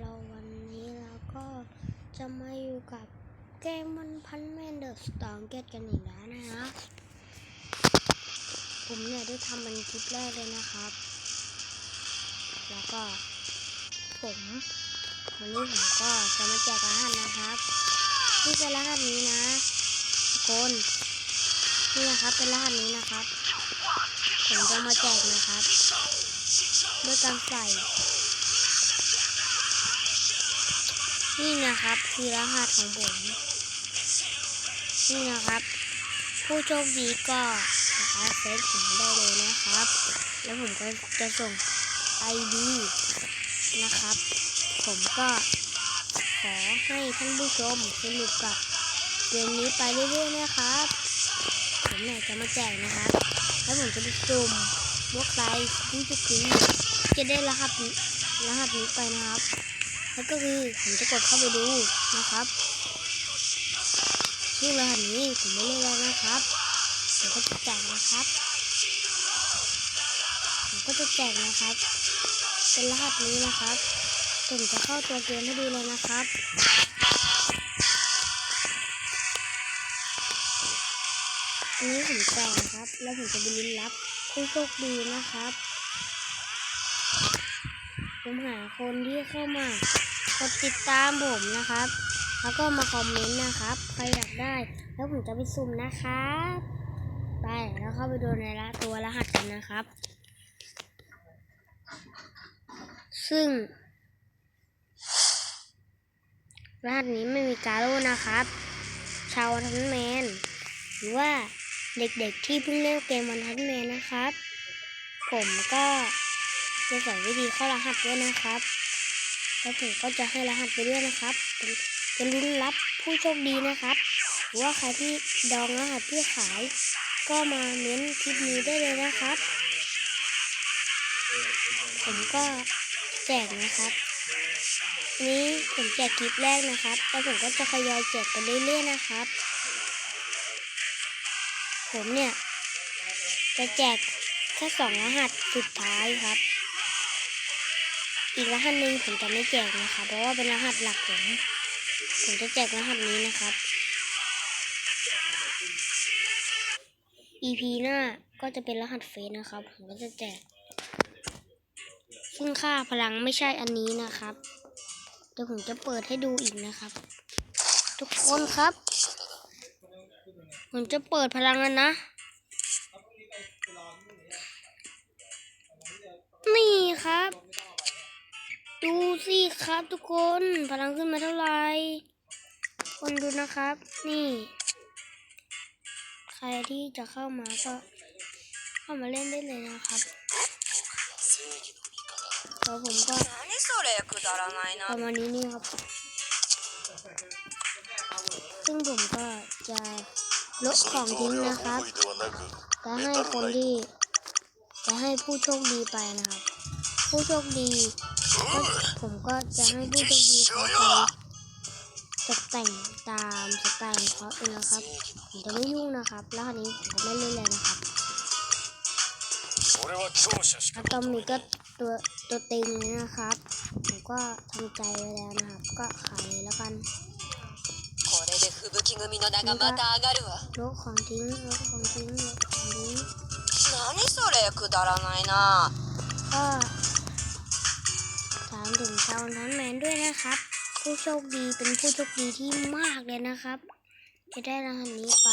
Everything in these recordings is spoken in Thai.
เราวันนี้เราก็จะมาอยู่กับเกมมันพันแมนเดอร์สตองเกตกันอีกแล้วนะครับผมเนี่ยได้ทำเป็นคลิปแรกเลยนะครับ แล้วก็ผมวันนี้ผมก็จะมาแจกรหัสนะครับนี่เป็นรหัสนี้นะทุกคนนี่นะครับเป็นรหัสนี้นะครับ ผมจะมาแจกนะครับ ด้วยการใส่ นี่นะครับคือรหัสของผม นี่นะครับ ผู้โชคดีก็แอดเฟซผมได้เลยนะครับ แล้วผมก็จะส่ง ID นะครับ ผมก็ขอให้ท่านผู้ชมสนุกกับเกมนี้ไปเรื่อยๆนะครับ ผมเนี่ยจะมาแจกนะครับ แล้วผมจะไปจุ่มว่าใครผู้โชคดีจะได้รหัสนี้รหัสนี้ไปนะครับ แล้วก็คือผมจะกดเข้าไปดูนะครับซึ่งรหัสนี้ผมไม่เล่นแล้วนะครับผมก็จะแจกนะครับ ผมก็จะแจกนะครับ เป็นรหัสนี้นะครับผมจะเข้าตัวเกมให้ดูเลยนะครับอันนี้ผมแจกนะครับ แล้วผมจะไปลุ้นรับผู้โชคดีนะครับ ผมหาคนที่เข้ามากดติดตามผมนะครับ แล้วก็มาคอมเมนต์นะครับ ใครอยากได้ แล้วผมจะไปสุ่มนะครับไปแล้วเข้าไปดูในละตัวรหัสกันนะครับ ซึ่งรหัสนี้ไม่มีการโลนะครับ ชาววันทันแมน หรือว่าเด็กๆที่เพิ่งเล่นเกมวันทันแมนนะครับ ผมก็ จะสอนวิธีเข้ารหัสด้วยนะครับ แล้วผมก็จะให้รหัสไปด้วยนะครับเป็นเป็นลุ้นรับผู้โชคดีนะครับหรือว่าใครที่ดองรหัสที่ขาย ก็มาเม้นคลิปนี้ได้เลยนะครับ ผมก็แจกนะครับ นี้ผมแจกคลิปแรกนะครับแล้วผมก็จะทยอยแจกไปเรื่อยๆนะครับ ผมเนี่ย จะแจกแค่สองรหัสสุดท้ายครับ อีกรหัสหนึ่งผมจะไม่แจกนะคะเพราะว่าเป็นรหัสหลักผมผมจะแจกรหัสนี้นะครับ EP หน้าก็จะเป็นรหัสเฟซนะครับ ผมก็จะแจก ซึ่งค่าพลังไม่ใช่อันนี้นะครับ เดี๋ยวผมจะเปิดให้ดูอีกนะครับ ทุกคนครับ ผมจะเปิดพลังแล้วนะ สิครับทุกคนพลังขึ้นมาเท่าไหร่ คนดูนะครับ นี่ ใครที่จะเข้ามาก็เข้ามาเล่นได้เลยนะครับแล้วผมก็ประมาณนี้นี่ครับ ซึ่งผมก็จะลบของทิ้งนะครับ จะให้คนที่ จะให้ผู้โชคดีไปนะครับ ผู้โชคดี ผมก็จะให้ผู้โชคดีเขาไปตกแต่งตามสไตล์ของเขาเองนะครับ ผมจะไม่ยุ่งนะครับ แล้วคราวนี้ผมก็ไม่เล่นเลยนะครับ 俺は強者し อะ か ตอมิกก็ตัวตัวเต็งเลยนะครับ ผมก็ทำใจไว้แล้วนะครับ ก็ขายเลยแล้วกัน これで吹雪組の名がまた上がるわ ลดของทิ้งลดของทิ้งลดของทิ้ง 何それくだらないな ก็ ของถึงเท่าน้ำแมนด้วยนะครับ ผู้โชคดีเป็นผู้โชคดีที่มากเลยนะครับ จะได้รางวัลนี้ไป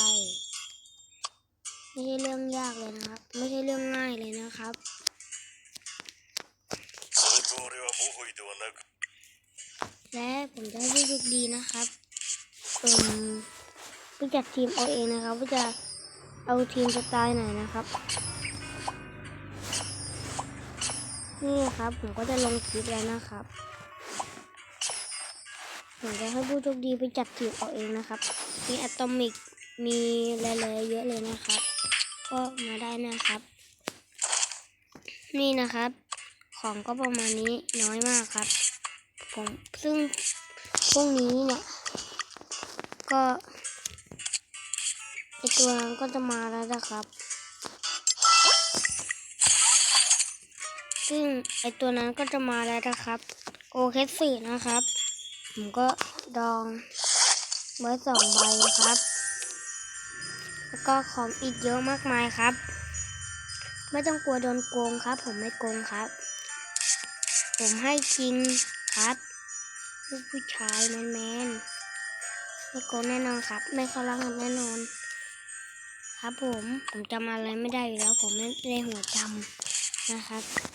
ไม่ใช่เรื่องยากเลยนะครับ ไม่ใช่เรื่องง่ายเลยนะครับและผมจด้ผู้โชคดีนะครับเป็นผู้จัดทีมเอาเองนะครับว่าจะเอาทีมสไตล์ไหนนะครับ นี่ครับ ผมก็จะลงคลิปแล้วนะครับ ผมจะให้ผู้โชคดีไปจัดทีมเอาเองนะครับ มีอะตอมิก มีอะไรๆเยอะเลยนะครับ ก็มาได้นะครับ นี่นะครับ ของก็ประมาณนี้น้อยมากครับ ผมซึ่งพวกนี้เนี่ย ก็ไอตัวนั้นก็จะมาแล้วนะครับ ซึ่งไอตัวนั้นก็จะมาแล้วนะครับ โอเคสึนะครับ ผมก็ดองไว้สองใบครับ แล้วก็ของอีกเยอะมากมายครับ ไม่ต้องกลัวโดนโกงครับ ผมไม่โกงครับ ผมให้จริงครับลูกผู้ชายแมนแมนๆไม่โกงแน่นอนครับ ไม่เข้ารักกันแน่นอน ครับผมผมจำอะไรไม่ได้อยู่แล้ว ผมไม่ได้หัวจำนะครับ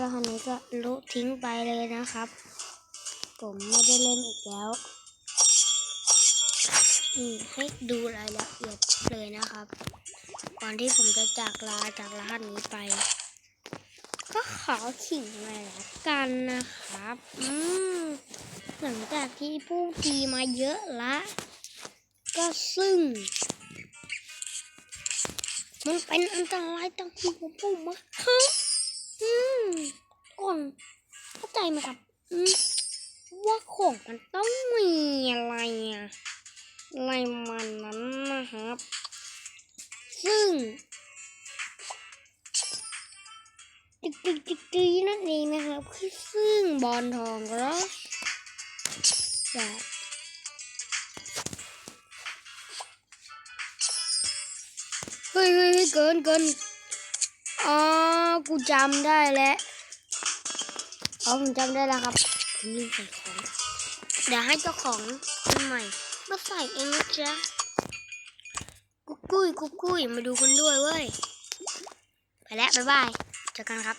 แล้วคันนี้ก็ลุทิ้งไปเลยนะครับ ผมไม่ได้เล่นอีกแล้วนี่ให้ดูรายละเอียดเลยนะครับก่อนที่ผมจะจากลาจากรหัสนี้ไป ก็ขอขิงเลยละกันนะครับ อืมหลังจากที่พูดดีมาเยอะละ ก็ซึ่งมันเป็นอันตรายต่อหัวผมมากครับ ไหมครับว่าของมันต้องมีอะไรอะอะไรมันนั้นนะครับ ซึ่งตึกตึกตึกตึกนั่นเองนะครับคือซึ่งบอลทองก็แบบเฮ้ยเฮ้ยเฮ้ยเกินเกินอ๋อกูจำได้แล้ว อ๋อผมจำได้แล้วครับผมลืมใส่ของเดี๋ยวให้เจ้าของคนใหม่มาใส่เองนะจ๊ะกุ๊กกุ้ยกุ๊กกุ้ยมาดูคนด้วยเว้ย ไปแล้ว บ๊ายบายเจอกันครับ